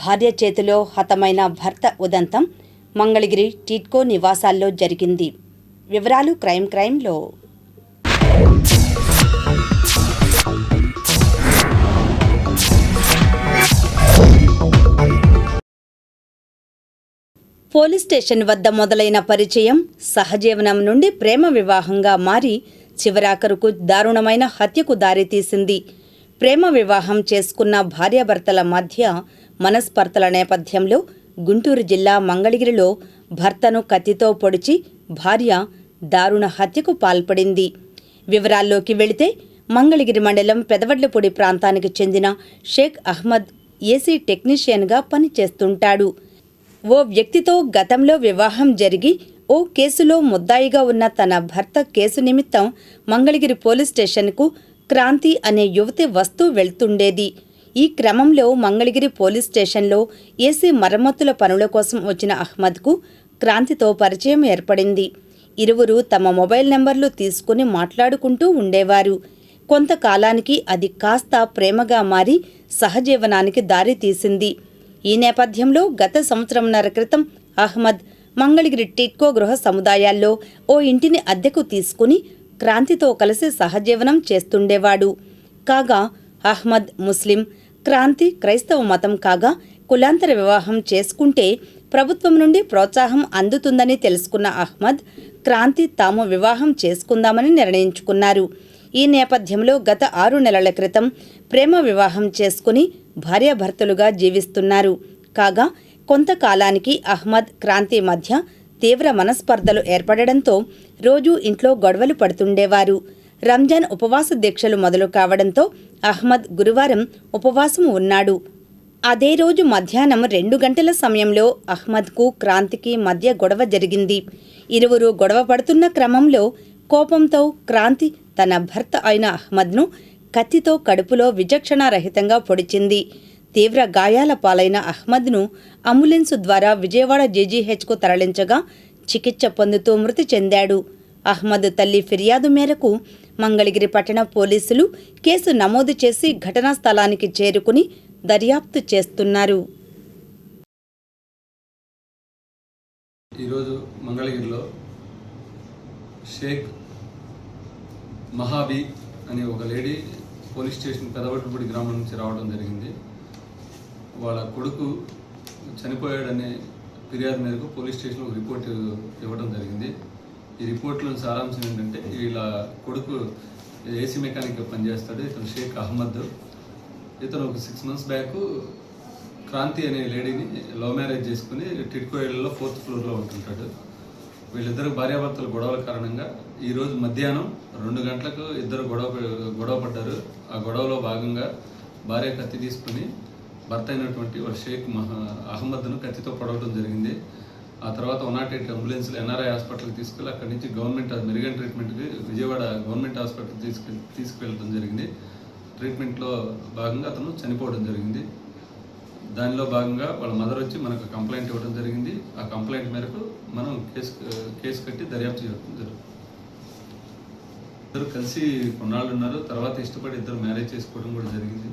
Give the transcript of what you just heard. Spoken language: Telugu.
భార్య చేతిలో హతమైన భర్త ఉదంతం మంగళగిరి టిట్కో నివాసాల్లో జరిగింది. వివరాలు క్రైమ్ క్రైమ్లో. పోలీస్ స్టేషన్ వద్ద మొదలైన పరిచయం సహజీవనం నుండి ప్రేమ వివాహంగా మారి చివరాఖరుకు దారుణమైన హత్యకు దారితీసింది. ప్రేమ వివాహం చేసుకున్న భార్యాభర్తల మధ్య మనస్పర్ధల నేపథ్యంలో గుంటూరు జిల్లా మంగళగిరిలో భర్తను కత్తితో పొడిచి భార్య దారుణ హత్యకు పాల్పడింది. వివరాల్లోకి వెళితే మంగళగిరి మండలం పెదవడ్లపూడి ప్రాంతానికి చెందిన షేక్ అహ్మద్ ఏసీ టెక్నీషియన్గా పనిచేస్తుంటాడు. ఓ వ్యక్తితో గతంలో వివాహం జరిగి ఓ కేసులో ముద్దాయిగా ఉన్న తన భర్త కేసు నిమిత్తం మంగళగిరి పోలీస్ స్టేషన్కు క్రాంతి అనే యువతి వస్తూ వెళ్తుండేది. ఈ క్రమంలో మంగళగిరి పోలీస్ స్టేషన్లో ఏసీ మరమ్మతుల పనుల కోసం వచ్చిన అహ్మద్కు క్రాంతితో పరిచయం ఏర్పడింది. ఇరువురు తమ మొబైల్ నెంబర్లు తీసుకుని మాట్లాడుకుంటూ ఉండేవారు. కొంతకాలానికి అది కాస్త ప్రేమగా మారి సహజీవనానికి దారి తీసింది. ఈ నేపథ్యంలో గత సంవత్సరంన్నర క్రితం అహ్మద్ మంగళగిరి టిట్కో గృహ సముదాయాల్లో ఓ ఇంటిని అద్దెకు తీసుకుని క్రాంతితో కలిసి సహజీవనం చేస్తుండేవాడు. కాగా అహ్మద్ ముస్లిం క్రాంతి క్రైస్తవ మతం కాగా కులాంతర వివాహం చేసుకుంటే ప్రభుత్వం నుండి ప్రోత్సాహం అందుతుందని తెలుసుకున్న అహ్మద్ క్రాంతి తాము వివాహం చేసుకుందామని నిర్ణయించుకున్నారు. ఈ నేపథ్యంలో గత ఆరు నెలల క్రితం ప్రేమ వివాహం చేసుకుని భార్యాభర్తలుగా జీవిస్తున్నారు. కాగా కొంతకాలానికి అహ్మద్ క్రాంతి మధ్య తీవ్ర మనస్పర్ధలు ఏర్పడడంతో రోజూ ఇంట్లో గొడవలు పడుతుండేవారు. రంజాన్ ఉపవాస దీక్షలు మొదలు కావడంతో అహ్మద్ గురువారం ఉపవాసం ఉన్నాడు. అదే రోజు మధ్యాహ్నం రెండు గంటల సమయంలో అహ్మద్కు క్రాంతికి మధ్య గొడవ జరిగింది. ఇరువురు గొడవ పడుతున్న క్రమంలో కోపంతో క్రాంతి తన భర్త అయిన అహ్మద్ను కత్తితో కడుపులో విచక్షణారహితంగా పొడిచింది. తీవ్ర గాయాల పాలైన అహ్మద్ను అంబులెన్సు ద్వారా విజయవాడ జేజీహెచ్కు తరలించగా చికిత్స పొందుతూ మృతి చెందాడు. అహ్మద్ తల్లి ఫిర్యాదు మేరకు మంగళగిరి పట్టణ పోలీసులు కేసు నమోదు చేసి ఘటనా స్థలానికి చేరుకుని దర్యాప్తు చేస్తున్నారు. ఈరోజు మంగళగిరిలో షేక్ మహాబీ అనే ఒక లేడీ పోలీస్ స్టేషన్ పెదవట్టుపూడి గ్రామం నుంచి రావడం జరిగింది. వాళ్ళ కొడుకు చనిపోయాడనే ఫిర్యాదు మేరకు పోలీస్ స్టేషన్లో రిపోర్ట్ ఇవ్వడం జరిగింది. ఈ రిపోర్ట్లో సారాంశం ఏంటంటే వీళ్ళ కొడుకు ఏసీ మెకానిక్గా పనిచేస్తాడు ఇతను షేక్ అహ్మద్. ఇతను ఒక సిక్స్ మంత్స్ బ్యాక్ క్రాంతి అనే లేడీని లవ్ మ్యారేజ్ చేసుకుని టిట్కోయిల్లో ఫోర్త్ ఫ్లోర్లో ఉంటుంటాడు. వీళ్ళిద్దరు భార్యాభర్తల గొడవల కారణంగా ఈరోజు మధ్యాహ్నం రెండు గంటలకు ఇద్దరు గొడవ గొడవ పడ్డారు. ఆ గొడవలో భాగంగా భార్య కత్తి తీసుకుని భర్త అయినటువంటి వాళ్ళ షేక్ మహా అహ్మద్ను కత్తితో పొడవడం జరిగింది. ఆ తర్వాత వన్ నాట్ ఎయిట్ ఎన్ఆర్ఐ హాస్పిటల్కి తీసుకెళ్ళి అక్కడి నుంచి గవర్నమెంట్ మెరుగైన ట్రీట్మెంట్కి విజయవాడ గవర్నమెంట్ హాస్పిటల్ తీసుకెళ్ళి తీసుకువెళ్ళడం జరిగింది. ట్రీట్మెంట్లో భాగంగా అతను చనిపోవడం జరిగింది. దానిలో భాగంగా వాళ్ళ మదర్ వచ్చి మనకు కంప్లైంట్ ఇవ్వడం జరిగింది. ఆ కంప్లైంట్ మేరకు మనం కేసు కేసు కట్టి దర్యాప్తు చేయడం జరుగుతుంది ఇద్దరు కలిసి కొన్నాళ్ళు ఉన్నారు. తర్వాత ఇష్టపడి ఇద్దరు మ్యారేజ్ చేసుకోవడం కూడా జరిగింది.